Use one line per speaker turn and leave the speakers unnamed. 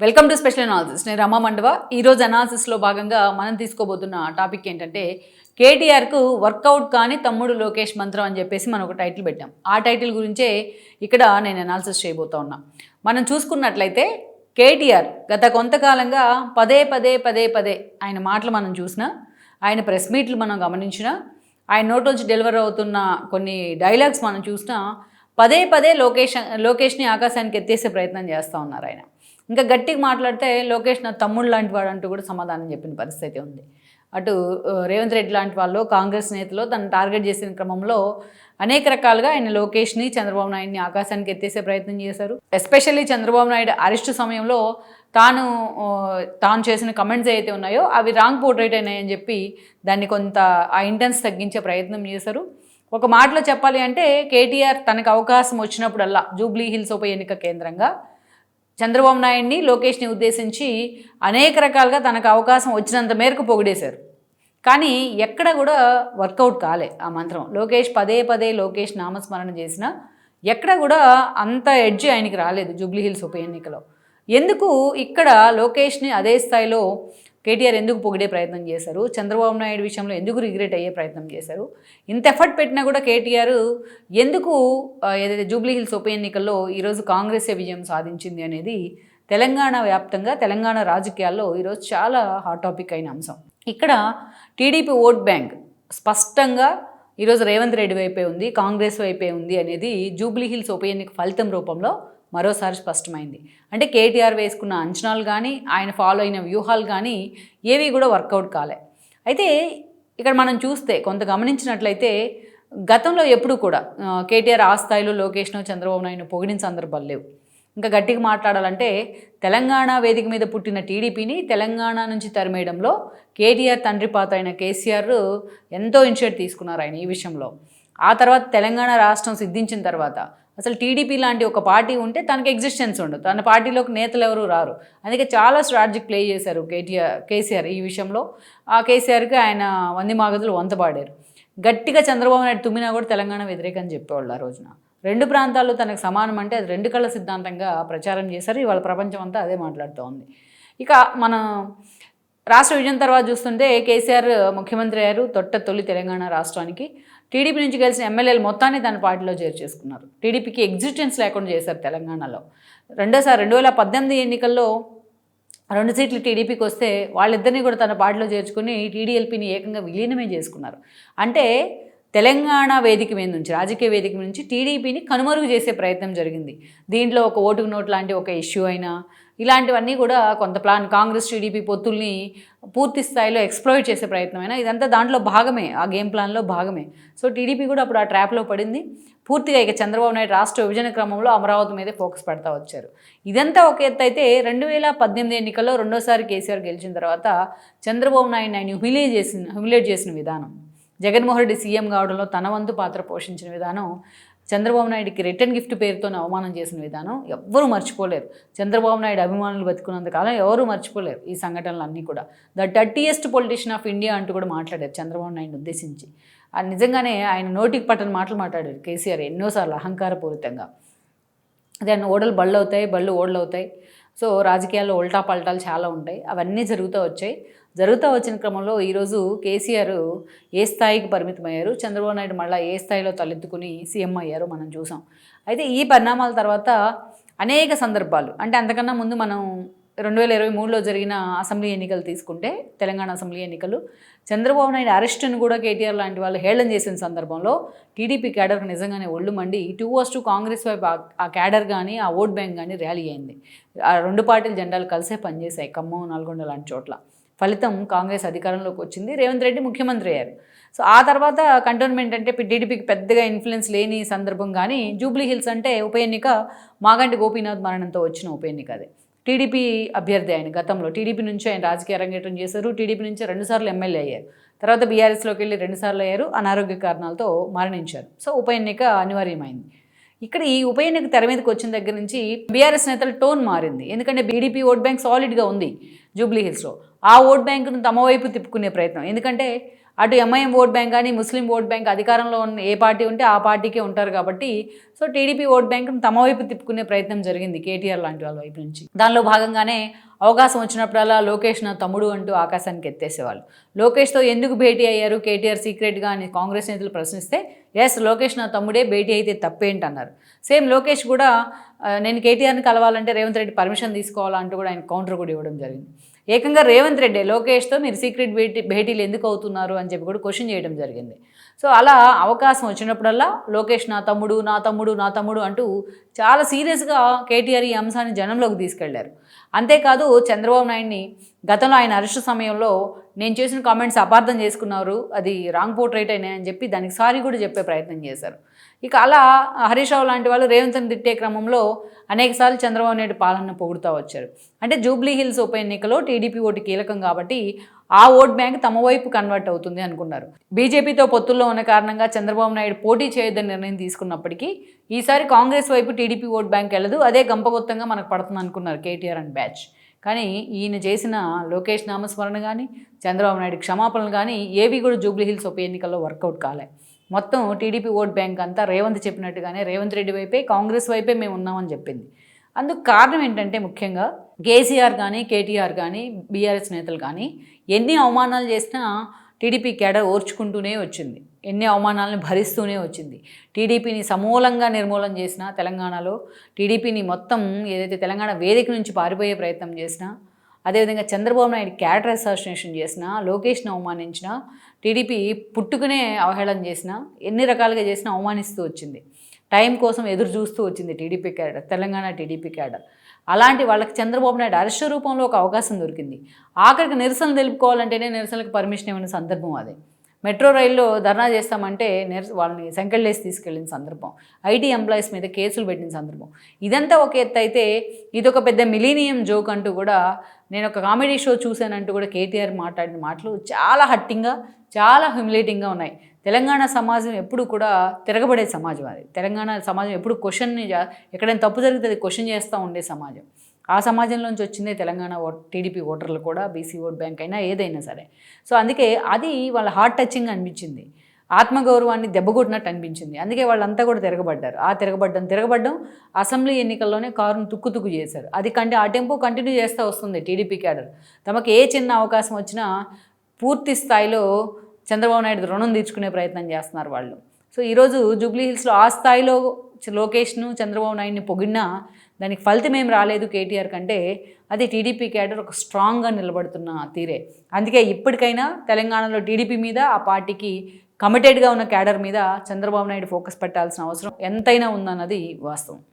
Welcome to special analysis నేను రమా మండవ. ఈరోజు అనాలిసిస్లో భాగంగా మనం తీసుకోబోతున్న టాపిక్ ఏంటంటే కేటీఆర్కు వర్కౌట్ కానీ తమ్ముడు లోకేష్ మంత్రం అని చెప్పేసి మనం ఒక టైటిల్ పెట్టాం. ఆ టైటిల్ గురించే ఇక్కడ నేను అనాలిసిస్ చేయబోతా ఉన్నా. మనం చూసుకున్నట్లయితే కేటీఆర్ గత కొంతకాలంగా పదే పదే పదే పదే ఆయన మాటలు మనం చూసినా ఆయన ప్రెస్ మీట్లు మనం గమనించినా ఆయన నోట్లోంచి డెలివర్ అవుతున్న కొన్ని డైలాగ్స్ మనం చూసినా పదే పదే లోకేష్ లోకేష్ని ఆకాశానికి ఎత్తేసే ప్రయత్నం చేస్తూ ఉన్నారు ఆయన. ఇంకా గట్టిగా మాట్లాడితే లోకేష్ నా తమ్ముడు లాంటి వాడు అంటూ కూడా సమాధానం చెప్పిన పరిస్థితి ఉంది. అటు రేవంత్ రెడ్డి లాంటి వాళ్ళు కాంగ్రెస్ నేతలు తను టార్గెట్ చేసిన క్రమంలో అనేక రకాలుగా ఆయన లోకేష్ని చంద్రబాబు నాయుడిని ఆకాశానికి ఎత్తేసే ప్రయత్నం చేశారు. ఎస్పెషల్లీ చంద్రబాబు నాయుడు అరెస్టు సమయంలో తాను తాను చేసిన కమెంట్స్ ఏవైతే ఉన్నాయో అవి రాంగ్ పోర్ట్రేట్ అయినాయని చెప్పి దాన్ని కొంత ఆ ఇంటెన్స్ తగ్గించే ప్రయత్నం చేశారు. ఒక మాటలో చెప్పాలి అంటే కేటీఆర్ తనకు అవకాశం వచ్చినప్పుడల్లా జూబ్లీ హిల్స్ ఉప ఎన్నిక కేంద్రంగా చంద్రబాబు నాయుడిని లోకేష్ని ఉద్దేశించి అనేక రకాలుగా తనకు అవకాశం వచ్చినంత మేరకు పొగిడేశారు. కానీ ఎక్కడ కూడా వర్కౌట్ కాలే ఆ మంత్రం. లోకేష్ పదే పదే లోకేష్ నామస్మరణ చేసినా ఎక్కడ కూడా అంత ఎడ్జ్ ఆయనకి రాలేదు జూబ్లీహిల్స్ ఉప ఎన్నికలో. ఎందుకు ఇక్కడ లోకేష్ని అదే స్థాయిలో కేటీఆర్ ఎందుకు పొగిడే ప్రయత్నం చేశారు? చంద్రబాబు నాయుడు విషయంలో ఎందుకు రిగ్రెట్ అయ్యే ప్రయత్నం చేశారు? ఇంత ఎఫర్ట్ పెట్టినా కూడా కేటీఆర్ ఎందుకు ఏదైతే జూబ్లీహిల్స్ ఉప ఎన్నికల్లో ఈరోజు కాంగ్రెసే విజయం సాధించింది అనేది తెలంగాణ వ్యాప్తంగా తెలంగాణ రాజకీయాల్లో ఈరోజు చాలా హాట్ టాపిక్ అయిన అంశం. ఇక్కడ టీడీపీ ఓట్ బ్యాంక్ స్పష్టంగా ఈరోజు రేవంత్ రెడ్డి వైపే ఉంది కాంగ్రెస్ వైపే ఉంది అనేది జూబ్లీహిల్స్ ఉప ఎన్నిక ఫలితం రూపంలో మరోసారి స్పష్టమైంది. అంటే కేటీఆర్ వేసుకున్న అంచనాలు కానీ ఆయన ఫాలో అయిన వ్యూహాలు కానీ ఏవి కూడా వర్కౌట్ కాలే. అయితే ఇక్కడ మనం చూస్తే కొంత గమనించినట్లయితే గతంలో ఎప్పుడు కూడా కేటీఆర్ ఆ స్థాయిలో లోకేష్ను చంద్రబాబు నాయుడు పొగిడిన సందర్భాలు లేవు. ఇంకా గట్టిగా మాట్లాడాలంటే తెలంగాణ వేదిక మీద పుట్టిన టీడీపీని తెలంగాణ నుంచి తరిమేయడంలో కేటీఆర్ తండ్రి పాత అయిన కేసీఆర్ ఎంతో ఇనిషియేట్ తీసుకున్నారు ఆయన ఈ విషయంలో. ఆ తర్వాత తెలంగాణ రాష్ట్రం సిద్ధించిన తర్వాత అసలు టీడీపీ లాంటి ఒక పార్టీ ఉంటే తనకి ఎగ్జిస్టెన్స్ ఉండదు. తన పార్టీలోకి నేతలు ఎవరు రారు. అందుకే చాలా స్ట్రాటజిక్ ప్లే చేశారు కేటీఆర్ కేసీఆర్ ఈ విషయంలో. ఆ కేసీఆర్కి ఆయన వంది మాగదులు వంతపాడారు గట్టిగా చంద్రబాబు నాయుడు తుమ్మినా కూడా తెలంగాణ వ్యతిరేకం చెప్పేవాళ్ళు ఆ రోజున. రెండు ప్రాంతాల్లో తనకు సమానం అంటే అది రెండు కళ్ళ సిద్ధాంతంగా ప్రచారం చేశారు. ఇవాళ ప్రపంచం అంతా అదే మాట్లాడుతూ ఉంది. ఇక మన రాష్ట్ర విజయం తర్వాత చూస్తుంటే కేసీఆర్ ముఖ్యమంత్రి అయ్యారు. తొట్ట తొలి తెలంగాణ రాష్ట్రానికి. టీడీపీ నుంచి గెలిచిన ఎమ్మెల్యేలు మొత్తాన్ని తన పార్టీలో చేర్చేసుకున్నారు టీడీపీకి ఎగ్జిస్టెన్స్ లేకుండా చేశారు తెలంగాణలో. రెండోసారి రెండు వేల పద్దెనిమిది ఎన్నికల్లో రెండు సీట్లు టీడీపీకి వస్తే వాళ్ళిద్దరినీ కూడా తన పార్టీలో చేర్చుకుని టీడీఎల్పీని ఏకంగా విలీనమే చేసుకున్నారు. అంటే తెలంగాణ వేదిక మీద నుంచి రాజకీయ వేదిక నుంచి టీడీపీని కనుమరుగు చేసే ప్రయత్నం జరిగింది. దీంట్లో ఒక ఓటుకు నోట్ లాంటి ఒక ఇష్యూ అయినా ఇలాంటివన్నీ కూడా కొంత ప్లాన్ కాంగ్రెస్ టీడీపీ పొత్తుల్ని పూర్తి స్థాయిలో ఎక్స్ప్లోయిట్ చేసే ప్రయత్నం అయినా ఇదంతా దాంట్లో భాగమే ఆ గేమ్ ప్లాన్లో భాగమే. సో టీడీపీ కూడా అప్పుడు ఆ ట్రాప్లో పడింది. పూర్తిగా ఇక చంద్రబాబు నాయుడు రాష్ట్ర విభజన క్రమంలో అమరావతి మీదే ఫోకస్ పెడతా వచ్చారు. ఇదంతా ఒక ఎత్తు అయితే రెండు వేల పద్దెనిమిది ఎన్నికల్లో రెండోసారి కేసీఆర్ గెలిచిన తర్వాత చంద్రబాబు నాయుడు ఆయన హ్యూమిలేట్ చేసిన హ్యూమిలేట్ చేసిన విధానం. జగన్మోహన్ రెడ్డి సీఎం కావడంలో తన వంతు పాత్ర పోషించిన విధానం చంద్రబాబు నాయుడికి రిటర్న్ గిఫ్ట్ పేరుతో అవమానం చేసిన విధానం ఎవ్వరూ మర్చిపోలేరు. చంద్రబాబు నాయుడు అభిమానులు బతుకున్నంత కాలం ఎవరూ మర్చిపోలేరు ఈ సంఘటనలు అన్నీ కూడా. The dirtiest politician of India అంటూ కూడా మాట్లాడారు చంద్రబాబు నాయుడు ఉద్దేశించి. అది నిజంగానే ఆయన నోటికి పట్టని మాటలు మాట్లాడారు కేసీఆర్ ఎన్నోసార్లు అహంకారపూరితంగా. దాన్ని ఓడలు బళ్ళు అవుతాయి బళ్ళు ఓడలు అవుతాయి సో రాజకీయాల్లో ఉల్టా పల్టాలు చాలా ఉంటాయి. అవన్నీ జరుగుతూ వచ్చాయి. జరుగుతూ వచ్చిన క్రమంలో ఈరోజు కేసీఆర్ ఏ స్థాయికి పరిమితమయ్యారు? చంద్రబాబు నాయుడు మళ్ళీ ఏ స్థాయిలో తలెత్తుకుని సీఎం అయ్యారో మనం చూసాం. అయితే ఈ పరిణామాల తర్వాత అనేక సందర్భాలు అంటే అంతకన్నా ముందు మనం రెండు వేల ఇరవై మూడులో జరిగిన అసెంబ్లీ ఎన్నికలు తీసుకుంటే తెలంగాణ అసెంబ్లీ ఎన్నికలు చంద్రబాబు నాయుడు అరెస్టును కూడా కేటీఆర్ లాంటి వాళ్ళు హేళన చేసిన సందర్భంలో టీడీపీ క్యాడర్ నిజంగానే ఒళ్ళు మండి టూ వాస్ టూ కాంగ్రెస్ వైపు ఆ- ఆ క్యాడర్ కానీ ఆ ఓట్ బ్యాంక్ కానీ ర్యాలీ అయింది. ఆ రెండు పార్టీల జెండాలు కలిసే పనిచేశాయి ఖమ్మం నల్గొండ లాంటి చోట్ల. ఫలితం కాంగ్రెస్ అధికారంలోకి వచ్చింది. రేవంత్ రెడ్డి ముఖ్యమంత్రి అయ్యారు. సో ఆ తర్వాత కంటోన్మెంట్ అంటే టీడీపీకి పెద్దగా ఇన్ఫ్లుయెన్స్ లేని సందర్భం కానీ జూబ్లీ హిల్స్ అంటే ఉప ఎన్నిక మాగంటి గోపీనాథ్ మరణంతో వచ్చిన ఉప ఎన్నిక అది. టీడీపీ అభ్యర్థి ఆయన గతంలో. టీడీపీ నుంచి ఆయన రాజకీయ అరంగేట్రం చేశారు. టీడీపీ నుంచి రెండుసార్లు ఎమ్మెల్యే అయ్యారు. తర్వాత బీఆర్ఎస్లోకి వెళ్ళి రెండుసార్లు అయ్యారు. అనారోగ్య కారణాలతో మరణించారు. సో ఉప ఎన్నిక అనివార్యమైంది. ఇక్కడ ఈ ఉప ఎన్నిక తెర మీదకి వచ్చిన దగ్గర నుంచి బీఆర్ఎస్ నేతల టోన్ మారింది. ఎందుకంటే బీడీపీ ఓట్ బ్యాంక్ సాలిడ్గా ఉంది జూబ్లీ హిల్స్లో. ఆ ఓట్ బ్యాంకును తమ వైపు తిప్పుకునే ప్రయత్నం. ఎందుకంటే అటు ఎంఐఎం ఓట్ బ్యాంక్ కానీ ముస్లిం ఓట్ బ్యాంక్ అధికారంలో ఉన్న ఏ పార్టీ ఉంటే ఆ పార్టీకే ఉంటారు కాబట్టి సో టీడీపీ ఓట్ బ్యాంక్ను తమ వైపు తిప్పుకునే ప్రయత్నం జరిగింది కేటీఆర్ లాంటి వాళ్ళ వైపు నుంచి. దానిలో భాగంగానే అవకాశం వచ్చినప్పుడల్లా లోకేష్ నా తమ్ముడు అంటూ ఆకాశానికి ఎత్తేసేవాళ్ళు. లోకేష్తో ఎందుకు భేటీ అయ్యారు? కేటీఆర్ సీక్రెట్గా అని కాంగ్రెస్ నేతలు ప్రశ్నిస్తే ఎస్ లోకేష్ నా తమ్ముడే భేటీ అయితే తప్పేంటన్నారు. సేమ్ లోకేష్ కూడా నేను కేటీఆర్ని కలవాలంటే రేవంత్ రెడ్డి పర్మిషన్ తీసుకోవాలంటూ కూడా ఆయన కౌంటర్ కూడా ఇవ్వడం జరిగింది. ఏకంగా రేవంత్ రెడ్డి లోకేష్తో మీరు సీక్రెట్ భేటీ భేటీలు ఎందుకు అవుతున్నారు? అని చెప్పి కూడా క్వశ్చన్ చేయడం జరిగింది. సో అలా అవకాశం వచ్చినప్పుడల్లా లోకేష్ నా తమ్ముడు నా తమ్ముడు నా తమ్ముడు అంటూ చాలా సీరియస్గా కేటీఆర్ ఈ అంశాన్ని జనంలోకి తీసుకెళ్ళారు. అంతేకాదు చంద్రబాబు నాయుడిని గతంలో ఆయన అరెస్టు సమయంలో నేను చేసిన కామెంట్స్ అపార్థం చేసుకున్నారు అది రాంగ్ పోర్ట్రైట్ అయినాయని చెప్పి దానికి సారీ కూడా చెప్పే ప్రయత్నం చేశారు. ఇక అలా హరీష్ రావు లాంటి వాళ్ళు రేవంత్ని తిట్టే క్రమంలో అనేకసార్లు చంద్రబాబు నాయుడు పాలన పొగుడుతూ వచ్చారు. అంటే జూబ్లీ హిల్స్ ఉప ఎన్నికలో టీడీపీ ఓటు కీలకం కాబట్టి ఆ ఓట్ బ్యాంక్ తమ వైపు కన్వర్ట్ అవుతుంది అనుకున్నారు. బీజేపీతో పొత్తుల్లో ఉన్న కారణంగా చంద్రబాబు నాయుడు పోటీ చేయొద్దని నిర్ణయం తీసుకున్నప్పటికీ ఈసారి కాంగ్రెస్ వైపు టీడీపీ ఓట్ బ్యాంక్ వెళ్ళదు అదే గంపగొత్తంగా మనకు పడుతుంది అనుకున్నారు కేటీఆర్ అండ్ బ్యాచ్. కానీ ఈయన చేసిన లోకేష్ నామస్మరణ కానీ చంద్రబాబు నాయుడు క్షమాపణలు కానీ ఏవి కూడా జూబ్లీ హిల్స్ ఉప ఎన్నికల్లో వర్కౌట్ కాలే. మొత్తం టీడీపీ ఓట్ బ్యాంక్ అంతా రేవంత్ చెప్పినట్టుగానే రేవంత్ రెడ్డి వైపే కాంగ్రెస్ వైపే మేము ఉన్నామని చెప్పింది. అందుకు కారణం ఏంటంటే ముఖ్యంగా కేసీఆర్ కానీ కేటీఆర్ కానీ బీఆర్ఎస్ నేతలు కానీ ఎన్ని అవమానాలు చేసినా టీడీపీ కేడర్ ఓర్చుకుంటూనే వచ్చింది. ఎన్ని అవమానాలను భరిస్తూనే వచ్చింది. టీడీపీని సమూలంగా నిర్మూలన చేసినా తెలంగాణలో టీడీపీని మొత్తం ఏదైతే తెలంగాణ వేదిక నుంచి పారిపోయే ప్రయత్నం చేసినా అదేవిధంగా చంద్రబాబు నాయుడు క్యారెక్టర్ అసాసినేషన్ చేసినా లోకేష్ను అవమానించినా టీడీపీ పుట్టుకునే అవహేళన చేసినా ఎన్ని రకాలుగా చేసినా అవమానిస్తూ వచ్చింది. టైం కోసం ఎదురు చూస్తూ వచ్చింది TDP cadre Telangana TDP cadre. అలాంటి వాళ్ళకి చంద్రబాబు నాయుడు అరెస్ట్ రూపంలో ఒక అవకాశం దొరికింది. ఆఖరికి నిరసనలు తెలుపుకోవాలంటేనే నిరసనలకు పర్మిషన్ ఇవ్వని సందర్భం అదే. మెట్రో రైల్లో ధర్నా చేస్తామంటే నిరస వాళ్ళని సంకెళ్ళేసి తీసుకెళ్ళిన సందర్భం. ఐటీ ఎంప్లాయీస్ మీద కేసులు పెట్టిన సందర్భం. ఇదంతా ఒక ఎత్తు అయితే ఇదొక పెద్ద మిలీనియం జోక్ అంటూ కూడా నేను ఒక కామెడీ షో చూశానంటూ కూడా కేటీఆర్ మాట్లాడిన మాటలు చాలా హట్టింగ్గా చాలా హ్యూమిలేటింగ్గా ఉన్నాయి. తెలంగాణ సమాజం ఎప్పుడు కూడా తిరగబడే సమాజం అది. తెలంగాణ సమాజం ఎప్పుడు క్వశ్చన్ని ఎక్కడైనా తప్పు జరిగితే అది క్వశ్చన్ చేస్తూ ఉండే సమాజం. ఆ సమాజంలోంచి వచ్చిందే తెలంగాణ ఓట్ టీడీపీ ఓటర్లు కూడా బీసీ ఓట్ బ్యాంక్ అయినా ఏదైనా సరే. సో అందుకే అది వాళ్ళ హార్ట్ టచింగ్ అనిపించింది. ఆత్మగౌరవాన్ని దెబ్బగొట్టినట్టు అనిపించింది. అందుకే వాళ్ళంతా కూడా తిరగబడ్డారు. ఆ తిరగబడ్డం తిరగబడ్డం అసెంబ్లీ ఎన్నికల్లోనే కారును తుక్కు తుక్కు చేశారు. అది కంటే ఆ టెంపో కంటిన్యూ చేస్తూ వస్తుంది టీడీపీ క్యాడర్. తమకు ఏ చిన్న అవకాశం వచ్చినా పూర్తి స్థాయిలో చంద్రబాబు నాయుడు రుణం తీర్చుకునే ప్రయత్నం చేస్తున్నారు వాళ్ళు. సో ఈరోజు జూబ్లీ హిల్స్లో ఆ స్థాయిలో లోకేష్ను చంద్రబాబు నాయుడిని పొగిడినా దానికి ఫలితం ఏం రాలేదు కేటీఆర్ కంటే. అది టీడీపీ క్యాడర్ ఒక స్ట్రాంగ్గా నిలబడుతున్న తీరే. అందుకే ఇప్పటికైనా తెలంగాణలో టీడీపీ మీద ఆ పార్టీకి కమిటెడ్గా ఉన్న క్యాడర్ మీద చంద్రబాబు నాయుడు ఫోకస్ పెట్టాల్సిన అవసరం ఎంతైనా ఉందన్నది వాస్తవం.